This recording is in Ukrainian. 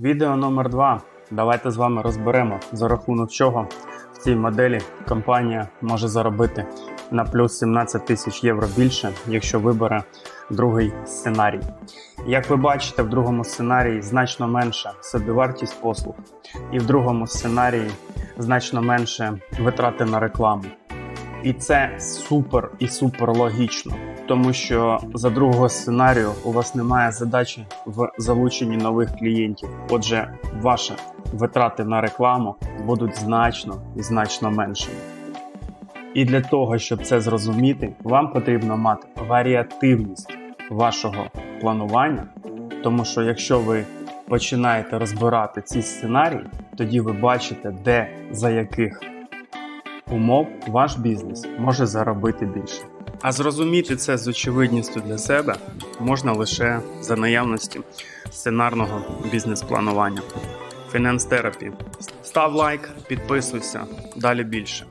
Відео номер 2 Давайте з вами розберемо, за рахунок чого в цій моделі компанія може заробити на плюс 17 тисяч євро більше, якщо вибере другий сценарій. Як ви бачите, в другому сценарії значно менша собівартість послуг, і в другому сценарії значно менше витрати на рекламу. І це супер і супер логічно, тому що за другого сценарію у вас немає задачі в залученні нових клієнтів. Отже, ваші витрати на рекламу будуть значно і значно меншими. І для того, щоб це зрозуміти, вам потрібно мати варіативність вашого планування, тому що якщо ви починаєте розбирати ці сценарії, тоді ви бачите, де за яких умов ваш бізнес може заробити більше. А зрозуміти це з очевидністю для себе можна лише за наявності сценарного бізнес-планування. Фінанс Therapy. Став лайк, підписуйся, далі більше.